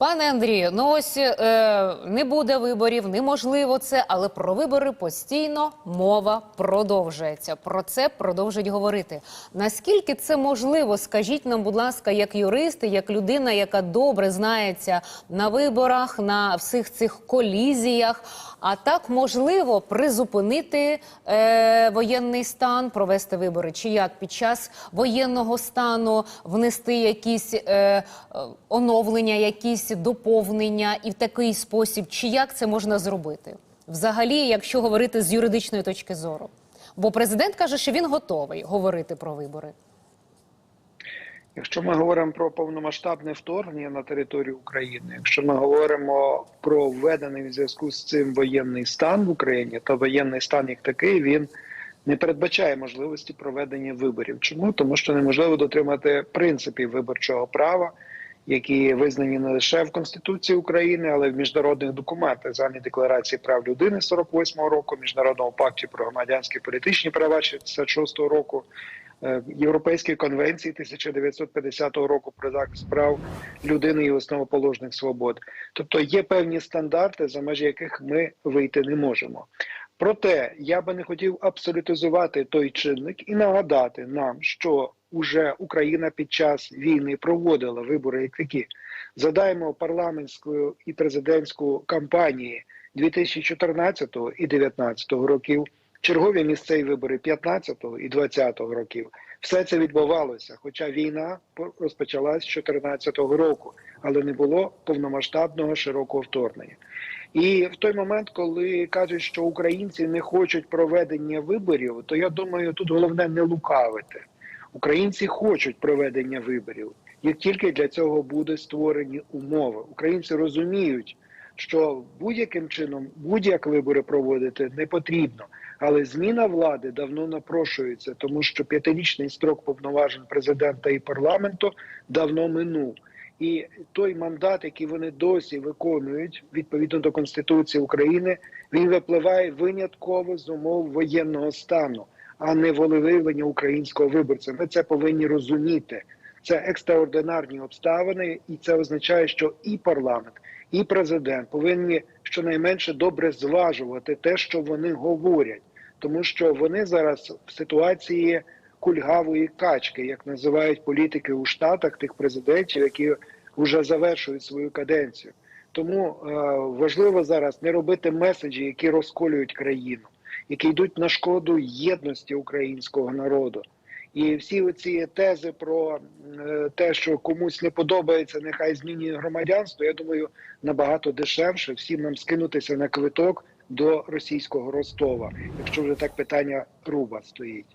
Пане Андрію, ну ось е, не буде виборів, неможливо це, але про вибори постійно мова продовжується. Про це продовжують говорити. Наскільки це можливо? Скажіть нам, будь ласка, як юристи, як людина, яка добре знається на виборах, на всіх цих колізіях. А так можливо призупинити е, воєнний стан, провести вибори, чи як під час воєнного стану внести якісь е, е, оновлення, якісь доповнення, і в такий спосіб, чи як це можна зробити? Взагалі, якщо говорити з юридичної точки зору, бо президент каже, що він готовий говорити про вибори. Якщо ми говоримо про повномасштабне вторгнення на територію України, якщо ми говоримо про введений в зв'язку з цим воєнний стан в Україні, то воєнний стан як такий він не передбачає можливості проведення виборів. Чому тому, що неможливо дотримати принципів виборчого права, які визнані не лише в Конституції України, але й в міжнародних документах Загальній декларації прав людини 48-го року, міжнародному пакті про громадянські політичні права 66-го року. Е, Європейської конвенції 1950 року про захист прав людини і основоположних свобод. Тобто є певні стандарти, за межі яких ми вийти не можемо. Проте я би не хотів абсолютизувати той чинник і нагадати нам, що уже Україна під час війни проводила вибори, як такі. Задаємо парламентську і президентську кампанії 2014 і 2019 років чергові місцеві вибори 15-го і 20-го років. Все це відбувалося, хоча війна розпочалась з 14-го року, але не було повномасштабного широкого вторгнення. І в той момент, коли кажуть, що українці не хочуть проведення виборів, то я думаю, тут головне не лукавити. Українці хочуть проведення виборів, як тільки для цього буде створені умови. Українці розуміють, що будь-яким чином будь-як вибори проводити не потрібно. Але зміна влади давно напрошується, тому що п'ятирічний строк повноважень президента і парламенту давно минув. І той мандат, який вони досі виконують відповідно до Конституції України, він випливає винятково з умов воєнного стану, а не волевиявлення українського виборця. Ми це повинні розуміти. Це екстраординарні обставини, і це означає, що і парламент, і президент повинні щонайменше добре зважувати те, що вони говорять, тому що вони зараз в ситуації кульгавої качки, як називають політики у штатах тих президентів, які вже завершують свою каденцію. Тому е, важливо зараз не робити меседжі, які розколюють країну, які йдуть на шкоду єдності українського народу. І всі оці тези про е, те, що комусь не подобається, нехай змінює громадянство. Я думаю, набагато дешевше всім нам скинутися на квиток до російського Ростова, якщо вже так питання руба стоїть.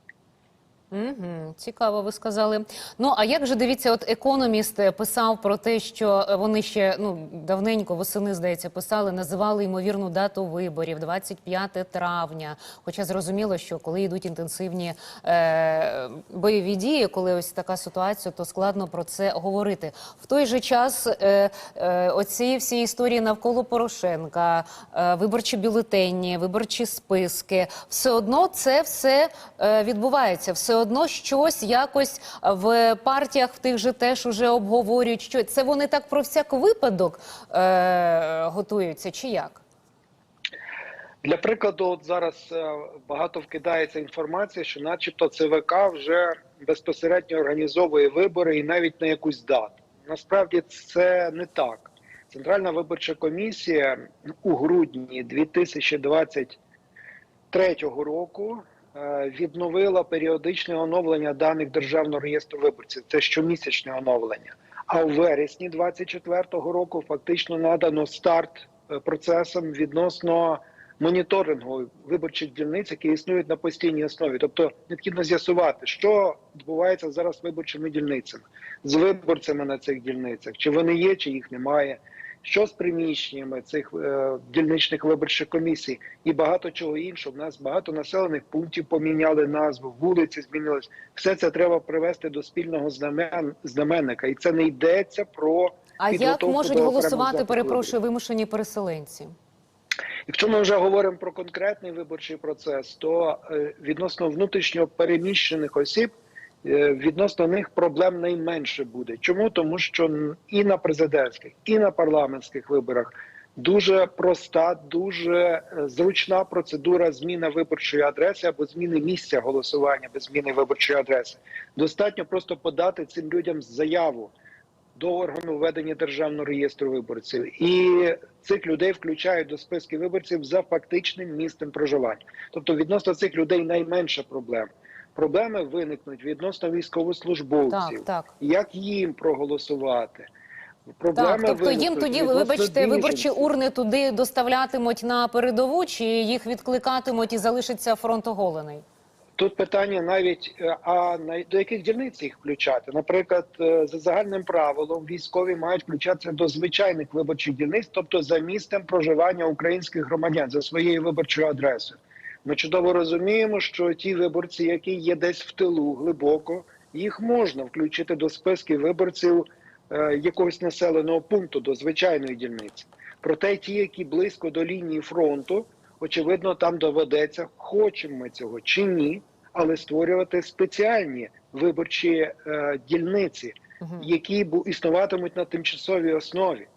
Угу, цікаво, ви сказали. Ну а як же дивіться, от економіст писав про те, що вони ще ну давненько восени здається писали, називали ймовірну дату виборів 25 травня. Хоча зрозуміло, що коли йдуть інтенсивні е, бойові дії, коли ось така ситуація, то складно про це говорити. В той же час е, е, оці всі історії навколо Порошенка, е, виборчі бюлетені, виборчі списки, все одно це все е, відбувається. Все одно щось якось в партіях в тих же теж уже обговорюють. Що це вони так про всяк випадок е, готуються, чи як? Для прикладу, от зараз е, багато вкидається інформація, що, начебто, ЦВК вже безпосередньо організовує вибори і навіть на якусь дату. Насправді це не так. Центральна виборча комісія у грудні 2023 року відновила періодичне оновлення даних державного реєстру виборців. Це щомісячне оновлення. А у вересні 2024 року фактично надано старт е, процесам відносно моніторингу виборчих дільниць, які існують на постійній основі. Тобто необхідно з'ясувати, що відбувається зараз з виборчими дільницями, з виборцями на цих дільницях, чи вони є, чи їх немає. Що з приміщеннями цих е, дільничних виборчих комісій і багато чого іншого. У нас багато населених пунктів поміняли назву, вулиці змінились. Все це треба привести до спільного знамен, знаменника, і це не йдеться про а як можуть голосувати? Перепрошую, вимушені переселенці. Якщо ми вже говоримо про конкретний виборчий процес, то е, відносно внутрішньо переміщених осіб відносно них проблем найменше буде. Чому? Тому що і на президентських, і на парламентських виборах дуже проста, дуже е, зручна процедура зміни виборчої адреси або зміни місця голосування без зміни виборчої адреси. Достатньо просто подати цим людям заяву до органу ведення державного реєстру виборців, і цих людей включають до списків виборців за фактичним місцем проживання. Тобто, відносно цих людей найменше проблем. Проблеми виникнуть відносно військовослужбовців, Так, так. як їм проголосувати. Проблеми Так, тобто їм тоді, вибачте, виборчі урни туди доставлятимуть на передову, чи їх відкликатимуть і залишиться фронт оголений? Тут питання навіть е, а на до яких дільниць їх включати? Наприклад, е, за загальним правилом військові мають включатися до звичайних виборчих дільниць, тобто за місцем проживання українських громадян за своєю виборчою адресою. Ми чудово розуміємо, що ті виборці, які є десь в тилу глибоко, їх можна включити до списків виборців е, якогось населеного пункту до звичайної дільниці. Проте ті, які близько до лінії фронту, очевидно, там доведеться, хочемо ми цього чи ні, але створювати спеціальні виборчі е, дільниці, які існуватимуть на тимчасовій основі.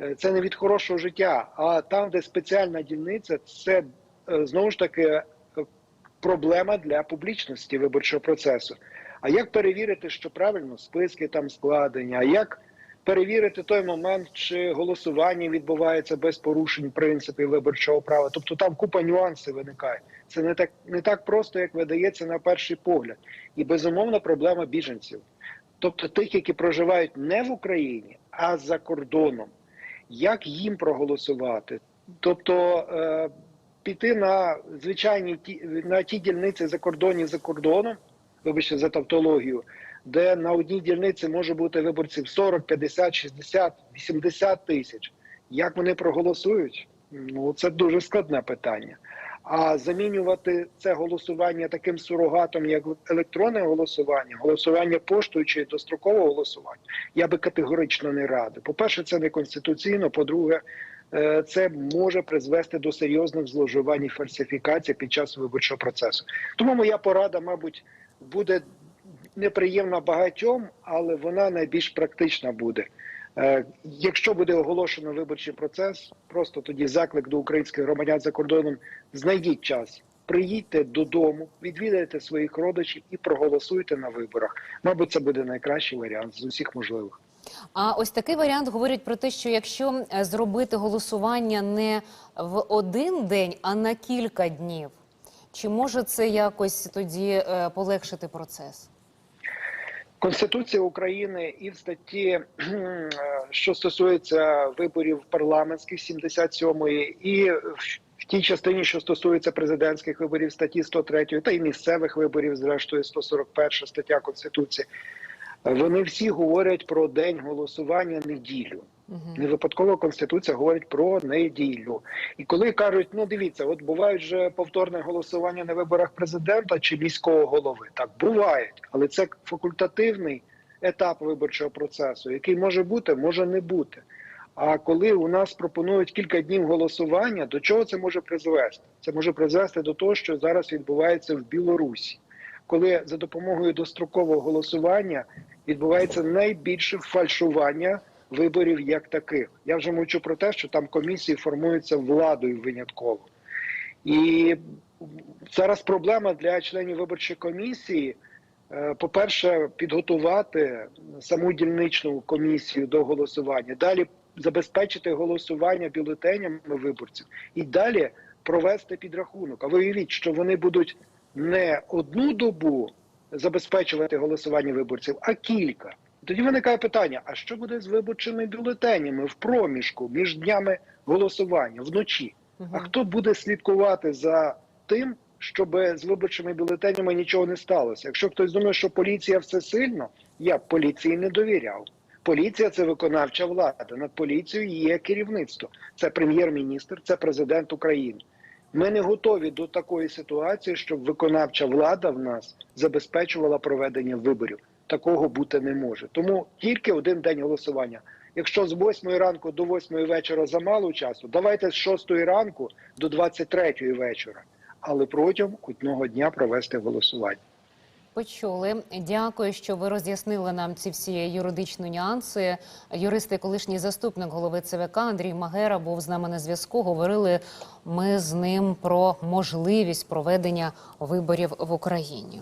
Е, Це не від хорошого життя, а там, де спеціальна дільниця, це знову ж таки е, проблема для публічності виборчого процесу. А як перевірити, що правильно списки там складені? А як перевірити той момент, чи голосування відбувається без порушень принципів виборчого права? Тобто там купа нюансів виникає. Це не так не так просто, як видається на перший погляд. І безумовно проблема біженців, тобто тих, які проживають не в Україні, а за кордоном. Як їм проголосувати? Тобто е, піти на звичайні ті на ті дільниці за кордонів за кордоном, вибачте за тавтологію, де на одній дільниці може бути виборців 40, 50, 60, 80 тисяч. Як вони проголосують? Ну це дуже складне питання. А замінювати це голосування таким сурогатом, як електронне голосування, голосування поштою чи дострокове голосування, я би категорично не радив. По-перше, це не конституційно. По-друге, е, це може призвести до серйозних зловживань і фальсифікацій під час виборчого процесу. Тому моя порада, мабуть, буде неприємна багатьом, але вона найбільш практична буде. Е, Якщо буде оголошено виборчий процес, просто тоді заклик до українських громадян за кордоном: знайдіть час, приїдьте додому, відвідайте своїх родичів і проголосуйте на виборах. Мабуть, це буде найкращий варіант з усіх можливих. А ось такий варіант говорить про те, що якщо е, зробити голосування не в один день, а на кілька днів, чи може це якось тоді е, полегшити процес? Конституція України і в статті, е, що стосується виборів парламентських 77-ї, і в тій частині, що стосується президентських виборів, статті 103, та й місцевих виборів, зрештою 141 стаття Конституції, вони всі говорять про день голосування неділю. Не випадково конституція говорить про неділю. І коли кажуть, ну дивіться, от бувають же повторне голосування на виборах президента чи міського голови. Так бувають, але це факультативний етап виборчого процесу, який може бути, може не бути. А коли у нас пропонують кілька днів голосування, до чого це може призвести? Це може призвести до того, що зараз відбувається в Білорусі, коли за допомогою дострокового голосування відбувається найбільше фальшування виборів як таких. Я вже мовчу про те, що там комісії формуються владою винятково. І зараз проблема для членів виборчої комісії. е, По-перше, підготувати саму дільничну комісію до голосування, далі забезпечити голосування бюлетенями виборців і далі провести підрахунок. А ви уявіть, що вони будуть не одну добу забезпечувати голосування виборців, а кілька. Тоді виникає питання: а що буде з виборчими бюлетенями в проміжку між днями голосування вночі? А хто буде слідкувати за тим, щоб з виборчими бюлетенями нічого не сталося? Якщо хтось думає, що поліція все сильно, я б поліції не довіряв. Поліція це виконавча влада. Над поліцією є керівництво. Це прем'єр-міністр, це президент України. Ми не готові до такої ситуації, щоб виконавча влада в нас забезпечувала проведення виборів. Такого бути не може. Тому тільки один день голосування. Якщо з 8 ранку до 8 вечора замало часу, давайте з 6 ранку до 23 вечора, але протягом одного дня провести голосування. Почули. Дякую, що ви роз'яснили нам ці всі юридичні нюанси. Юрист і колишній заступник голови ЦВК Андрій Магера був з нами на зв'язку. Говорили ми з ним про можливість проведення виборів в Україні.